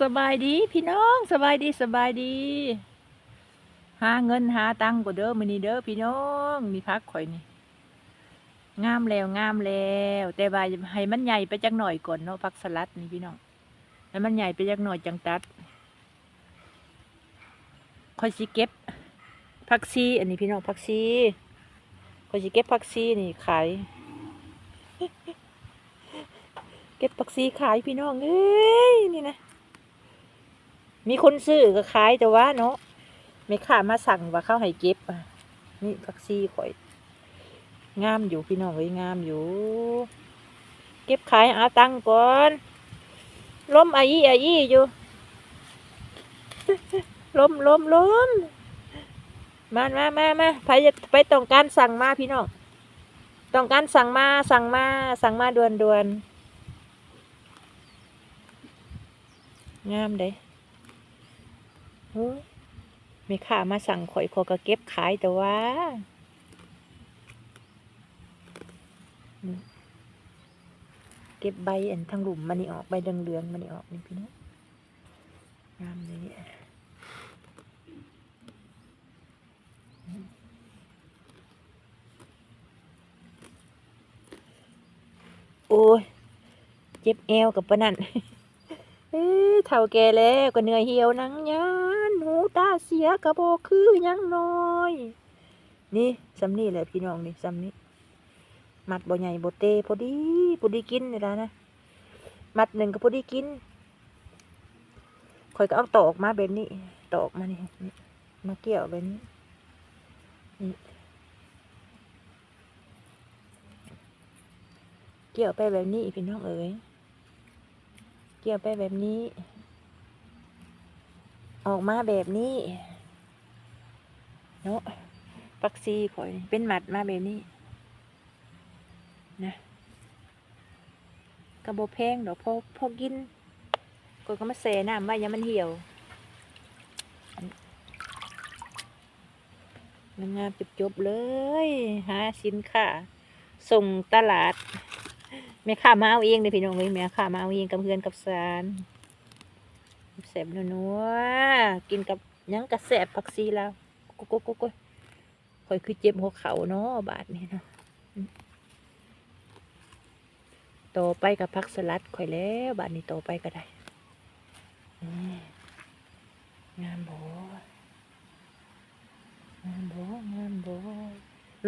สบายดีพี่น้องสบายดีสบายดี หาเงินหาตังค์ก็เด้อมือนี้เด้อพี่น้องมีพักข่อยนี่งามแล้วงามแล้ว แต่ว่าให้มันใหญ่ไปจักหน่อยก่อนเนาะผักสลัดนี่พี่น้องให้มันใหญ่ไปจักหน่อยจังตัดค่อยสิเก็บผักซีอันนี้พี่น้องผักซีค่อยสิเก็บผักซีนี่ขายเก็บผักซีขายพี่น้องเอ้ยนี่นะ มีคนซื้อก็ขายแต่ว่าเนาะไม่ค่ามาสั่งว่าเขาให้เก็บนี่ผักซีข่อย งามอยู่พี่น้องเอ้ยงามอยู่ เก็บขายเอาตังค์ก่อนล้มอายี่อายี่อยู่ล้มล้มล้มมามามามาไปไปต้องการสั่งมาพี่น้องต้องการสั่งมาสั่งมาสั่งมาด่วนด่วนงามเด้ มีค่ามาสั่งข่อยขอก็เก็บขายแต่ว่าเก็บใบอันทั้งหลุมมันนี่ออกใบเหลืองๆมันนี่ออกนี่พี่น้องงามเลยอืมโอ้ย เจ็บเอวกับปะนั่น เอ้เท่าแก่แล้วก็เหนื่อยเหี่ยวนังยานหูตาเสียกระโบคือยังน้อย นี่ซำนี่แหละพี่น้องนี่ซำนี้มัดบ่ใหญ่บ่เตพอดีพอดีกินนี่ละนะมัดหนึ่งก็พอดีกินข่อยก็เอาตอกมาแบบนี้ตอกมานี่มาเกี่ยวแบบนี้เกี่ยวไปแบบนี้พี่น้องเอ๋ย เกี่ยวไปแบบนี้ ออกมาแบบนี้ เนาะปักซีข่อย เป็นหมัดมาแบบนี้ นะกระโบแพงเดอกพอพอกินก็ก็มาเสน้ำไว้อยังมันเหี่ยวงามๆจบๆเลย หาสินค้าส่งตลาด แม่ค้ามาเอาเองเลยพี่น้องเลยแม่ค้ามาเอาเองกับเพื่อนกับสารแสบนัวกินกับยังกระแสบผักซีแล้วโกุ๊กกุ๊กกุ๊กคอยคือเจ็บหัวเข่าเนาะบาดนี้เนาะต่อไปกับผักสลัดข่อยแล้วบาดนี้ต่อไปก็ได้งามโบงามโบงามโบ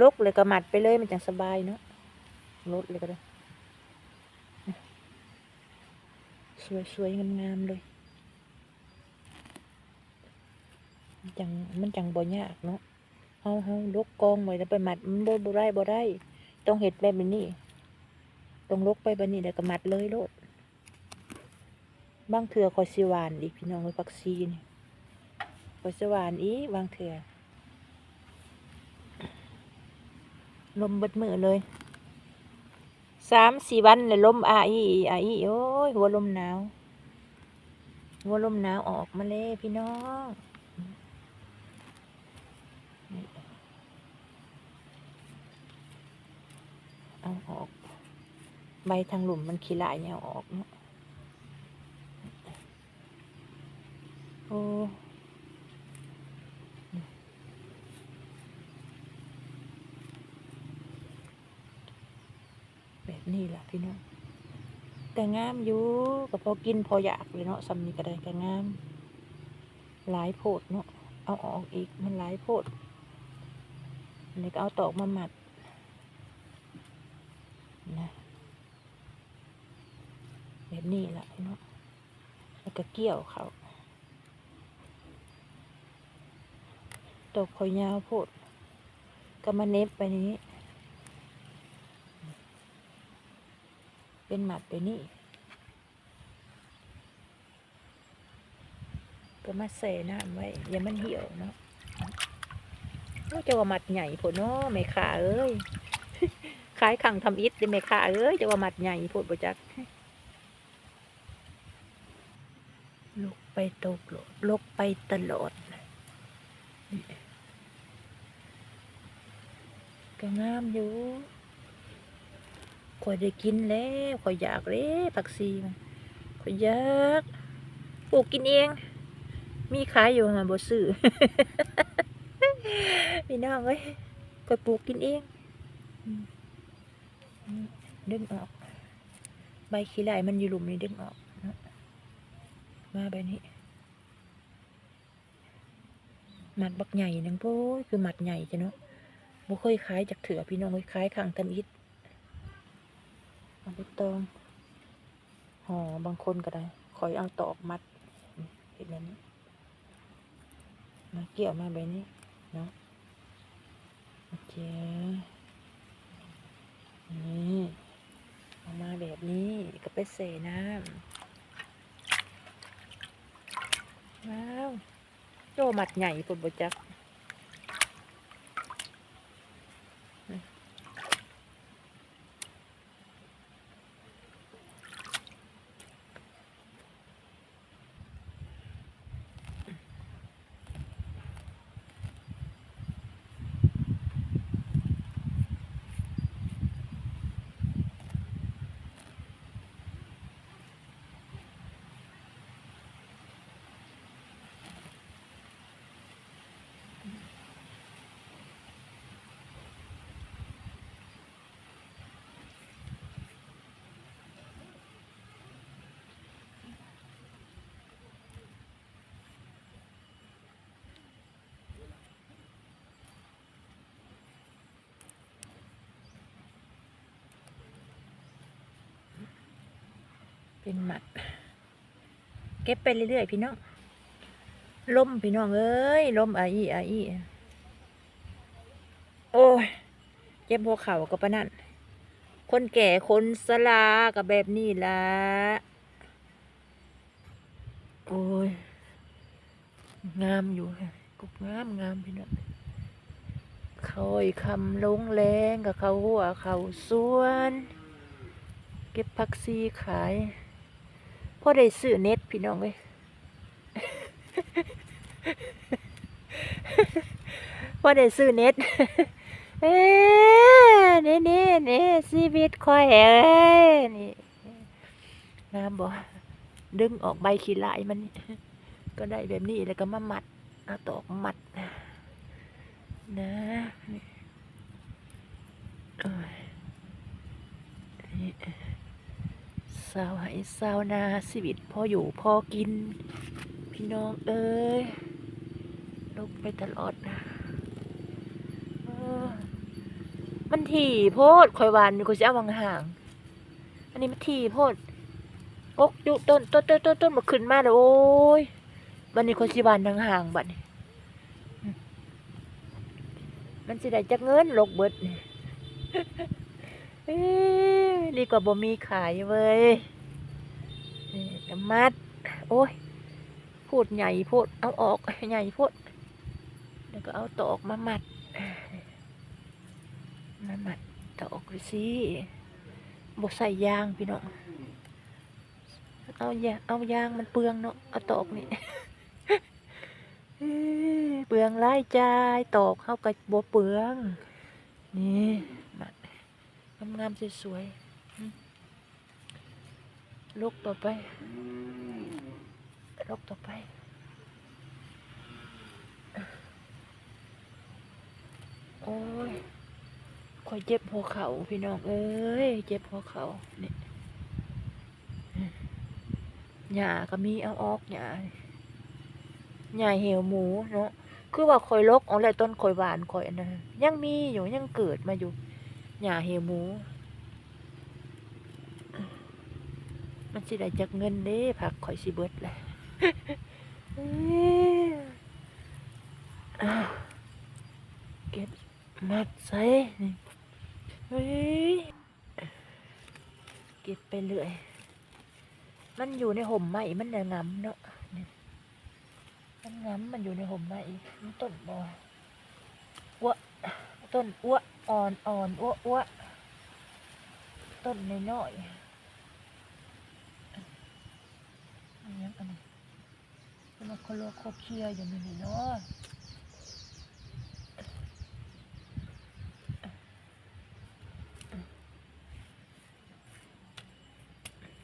ลกเลยก็หมัดไปเลยมันจังสบายเนาะลดเลยก็ได้ สวยๆงามๆเลยมันจังมันจังบ่ยากเนาะเฮาเฮาลกกองไว้แล้วไปมัดมันบ่บ่ได้บ่ได้ ต้องเฮ็ดแบบนี้ต้องลกไปแบบนี้แล้วก็มัดเลยโลดบางเถื่อคอยสิหวานอีกพี่น้องเอ้ยผักซีนี่คอยสิหวานอีบางเถื่อลมบิดมือเลย สามสี่วันเลยลมอาอีอาอีโอ้ยหัวลมหนาว หัวลมหนาวออกมาเลยพี่น้องเอาออก ใบทางหลุมมันขี้ลายเนี่ยอออกเนาะโอ้แบบ นี้แหละพี่น้องแต่งามอยู่ก็พอกินพออยากเลยเนาะซ้ำนี้ก็ได้ก็งาม หลายโพดเนาะเอาออกอีกมันหลายโพดอันนี้ก็เอาตอกมาหมัดนะแบบนี้แหละเนาะแล้วก็เกี่ยวเขาตกคอยยาวโพดก็มาเน็บไปนี้ เป็นหมัดไปนี่ก็มาใส่น้ำไว้อย่ามันเหี่ยวเนาะก็จะว่าหมัดใหญ่ผลเนาะไม่ขาเอ้ยขายขังทำอิฐเลยไม่ขาเอ้ยจะว่าหมัดใหญ่ผลบ่จักลุกไปตกลดลกไปตลอดก็งามอยู่ ข่อยได้กินแล้วข่อยอยากเลยผักซีมันข่อยอยากปลูกกินเอง มีขายอยู่หาบ่ซื้อพี่น้องเอ้ยก็ปลูกกินเองดึงออก ใบขี้ไหลมันอยู่หลุมนี่ดึงออกมาแบบนี้หมัดบักใหญ่นึงโป้คือหมัดใหญ่จ้ะเนาะบ่เคยขายจากเถื่อพี่น้องเคยขายข้างทำอิฐ เอาไปตองห่อบางคนก็ได้คอยเอาตอกมัดเห็นแบบนี้มาเกี่ยวมาแบบนี้เนาะโอเคนี่เอามาแบบนี้ก็ไปเสน้ำว้าวโจมัดใหญ่ปุ่นบจัก เป็นหมัด เก็บไปเรื่อยๆพี่น้องล้มพี่น้องเอ้ยล้มอาอีอาอีโอ้ยเจ็บหัวเข่ากับปะนั่นคนแก่คนสลากับแบบนี้ละโอ้ยงามอยู่ค่ะกุกงามงามพี่น้องคอยคำลงแรงกับเขาหัวเขาสวน เก็บผักซีขาย พอได้ซื้อเน็ตพี่น้องเอ้ยพอได้ซื้อเน็ตเอ้นี่นี่นี่ชีวิตคอยเอ้ยนี่งามบ่ดึงออกใบขี้ลายมันก็ได้แบบนี้แล้วก็มามัดเอาตอกมัดนะนี่าวไหสาวนาชีวิตพ่ออยู่พอกิน พี่น้องเอ้ยลกไปตลอดนะมันถี่โพดคอยวานนี่ก็จะเอาวางห่าง อันนี้มันถี่โพดกกยู่ต้นต้นต้นต้นต้นมาขึ้นมาแล้วโอ้ยบันนี้คนสิบานทางห่างบัดนี้มันสิได้จักเงินลกเบิดนี่เอ้ ยดีกว่าบ่มีขายเว้ยน้ำมัด โอ้ย พูดใหญ่พูด เอาออกใหญ่พูด แล้วก็เอาตอกมามัด มามัดตอกดูสิบใส่ยางพี่น้อง เอายาเอายางมันเปลืองเนาะ เอาตอกนี่เอ้เปลืองรายจ่ายตอกเข้ากับบเปลือง นี่มัดงามๆสวยๆ ลูกต่อไปลูกต่อไปโอ้ยคอยเจ็บหัวเข่าพี่น้องเอ้ย เจ็บหัวเข่าเนี่ยหญ้าก็มีเอาออกหญ้าหญ้าเหี่ยวหมูเนาะ คือว่าคอยลกอาอะไรต้นคอยหวานคอยอันนั้นยังมีอยู่ยังเกิดมาอยู่หญ้าเหี่ยวหมู มันสิได้จากเงินเด้ผักคอยสิเบิดแหละเอ้ยอ้าเก็บมัดใส่นี่เฮ้ยเก็บไปเรื่อย มันอยู่ในห่มไม้มันน่ะงำเนาะมันงำมันอยู่ในห่มไม้มันต้นบออ้วต้นอ้วอ่อนอ่อนอ้วอ้วต้นน้อยๆ อันนี้อันนี้เป็นคนโลโคเคียอย่างนี้เนาะ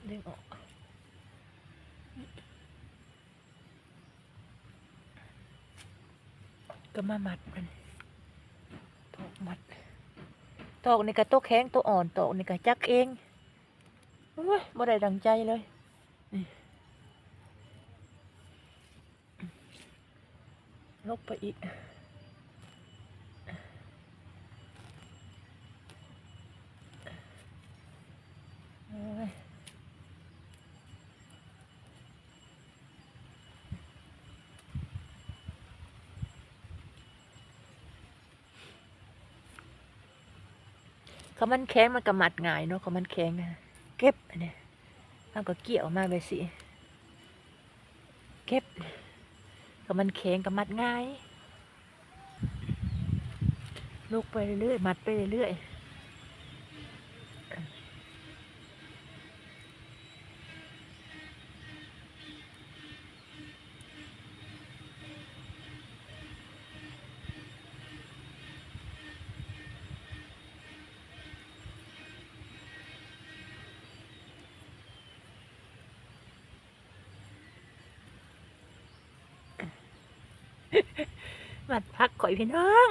ดึงออกก็มามัดมันตอกมัดตอกในกระโตแข็งตัวอ่อนตอกในกระจักเองโอ้ยบ่ได้ดังใจเลย ไปอีก เขามันแข็งมันก็มัดง่ายเนาะเขามันแข็งอะเก็บอันนี้ยเอาก็เกี่ยวมาไปสิ เก็บ กับมันแข็งก็มัดง่าย ลูกไปเรื่อยๆมัดไปเรื่อยๆ มัดพักข่อยพี่น้อง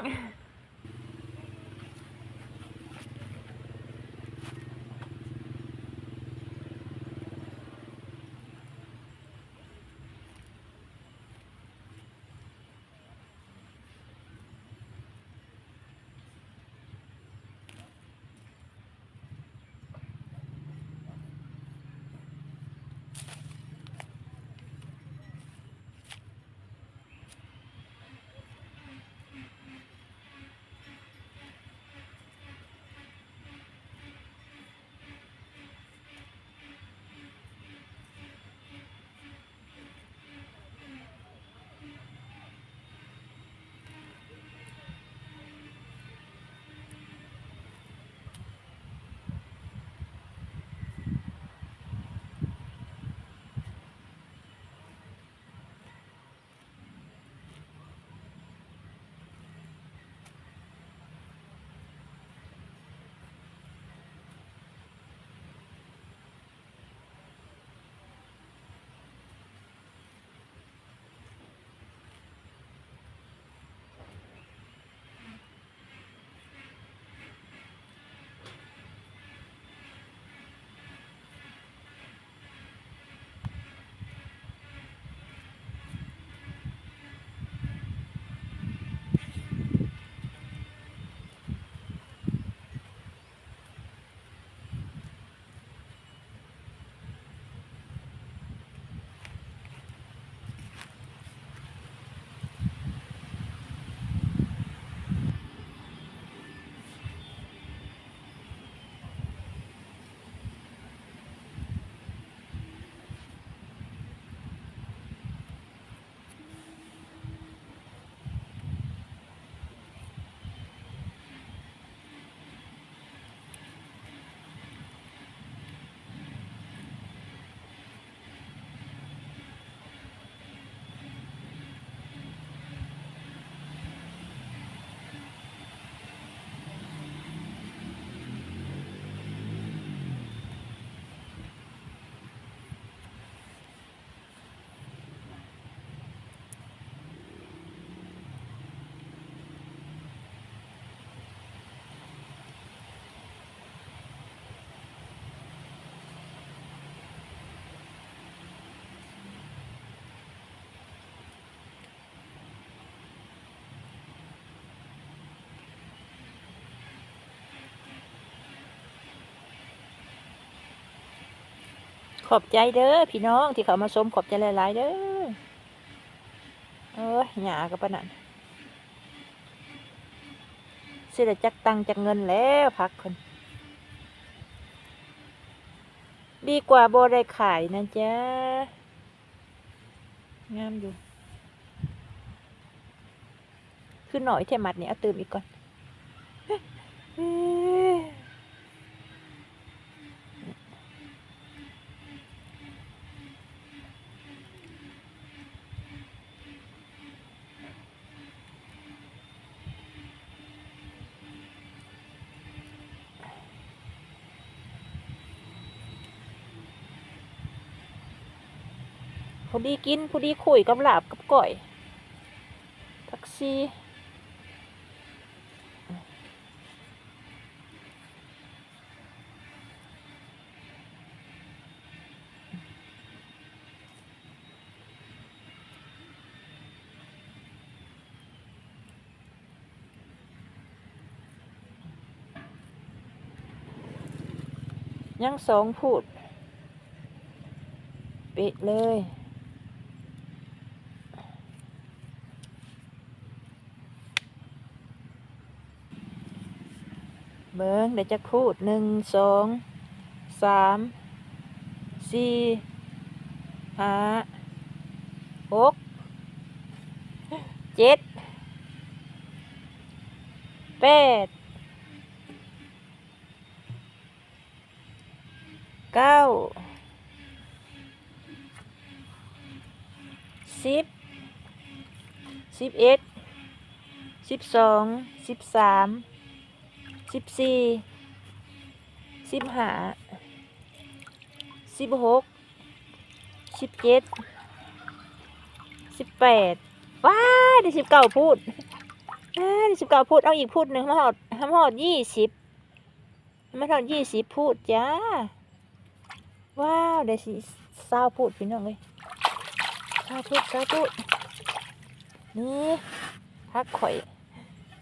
ขอบใจเด้อพี่น้องที่เขามาชมขอบใจหลายๆเด้อเอ้ยหยากับปนั่นสิได้จักตังจักเงินแล้วพักคนดีกว่าโบได้ขายนะจ๊ะ งามอยู่คือหน่อยเทมัดเนี่ยเอาเติมอีกก่อน พอดีกินพอดีคุยกำหลาบกับก่อยแท็กซี่ยังสองพูด ปิดเลย บิ้งเดี๋ยวจะพูดหนึ่งสองสามสี่ห้าหกเจ็ดแปดเก้าสิบสิบเอ็ดสิบสองสิบสาม สิบสี่สิบห้าสิบหกสิบเจ็ดสิบแปดว้ายได้สิบเก้าพูดอ้าได้สิบเก้าพูดเอาอีกพูดหนึ่งมาหอดมาหอดยี่สิบมาหอดยี่สิบพูดจ้าว้าวได้สิเศร้าพูดพี่น้องเลยเศร้าพูดเศร้าพูดนี่พักข่อย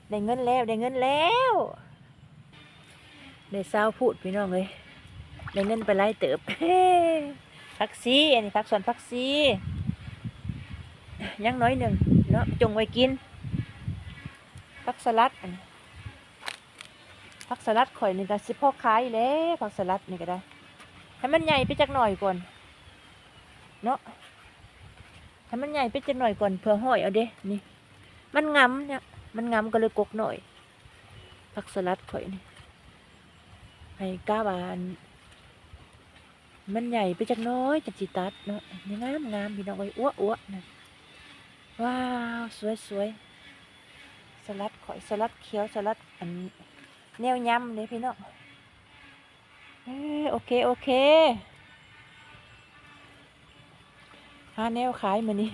ได้เงินแล้วได้เงินแล้ว ได้เศร้าพูดพี่น้องเลยได้เงินไปไล่เติบพักซีอันนี้พักส่วนพักซียังน้อยหนึ่งเนาะจงไว้กินพักสลัดอันนี้พักสลัดข่อยนี่ก็สิพ่อขายแล้วพักสลัดนี่ก็ได้ให้มันใหญ่ไปจักหน่อยก่อนเนาะให้มันใหญ่ไปจักหน่อยก่อนเพื่อห้อยเอาเด้นี่ มันงำเนี่ยมันงำก็เลยกกหน่อยผักสลัดข่อยนี่ ให้ก้าบาน มันใหญ่ไปจักน้อยจักจิตัดเนาะนี่งามงามพี่น้องไว้อ้วอ้วนะว้าวสวยสวยสลัดข่อยสลัดเขียวสลัดอันแนวยำเลยพี่น้องโอเค โอเคหาแนวขายมือนี้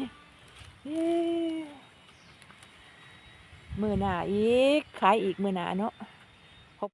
มือหนาอีก ขายอีกมือหนาเนาะ